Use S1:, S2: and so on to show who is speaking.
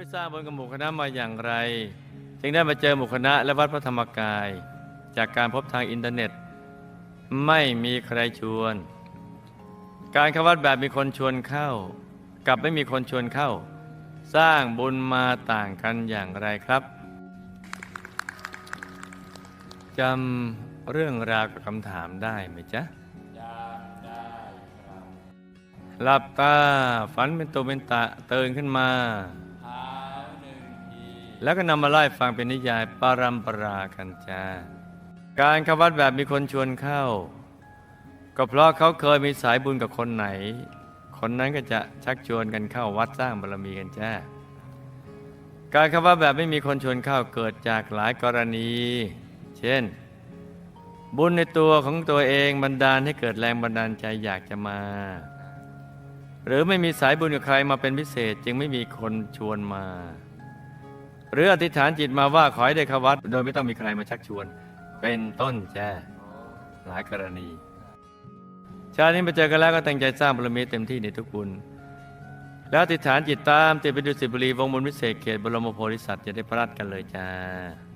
S1: ได้สร้างบุญกับหมู่คณะมาอย่างไร จึงได้มาเจอหมู่คณะและวัดพระธรรมกาย จากการพบทางอินเทอร์เน็ต ไม่มีใครชวน การเข้าวัดแบบมีคนชวนเข้า กับไม่มีคนชวนเข้า สร้างบุญมาต่างกันอย่างไรครับจำเรื่องราวกับคำถามได้ไหมจ๊ะหลับตาฝันเป็นตัวเป็นตะตื่นขึ้นมา แล้วก็นำมาไล่ฟังเป็นนิยายปารัมปรากันจ้าการเข้าวัดแบบมีคนชวนเข้า ก็เพราะเขาเคยมีสายบุญกับคนไหน คนนั้นก็จะชักชวนกันเข้าวัดสร้างบารมีกันจ้าการเข้าวัดแบบไม่มีคนชวนเข้าเกิดจากหลายกรณี เช่น บุญในตัวของตัวเองบันดาลให้เกิดแรงบันดาลใจอยากจะมา หรือไม่มีสายบุญกับใครมาเป็นพิเศษจึงไม่มีคนชวนมา หรืออธิษฐานจิตมาว่าขอให้ได้เข้าวัด โดยไม่ต้องมีใครมาชักชวน เป็นต้นแจ้หลายกรณี ชาตินี้มาเจอกันแล้วก็ตั้งใจสร้างบารมีเต็มที่ในทุกบุญ แล้วอธิษฐานจิตตามติดไปดูสิบุรีวงบนวิเศษเขตบรมโพธิสัตว์จะได้พระราชกันเลยจ้า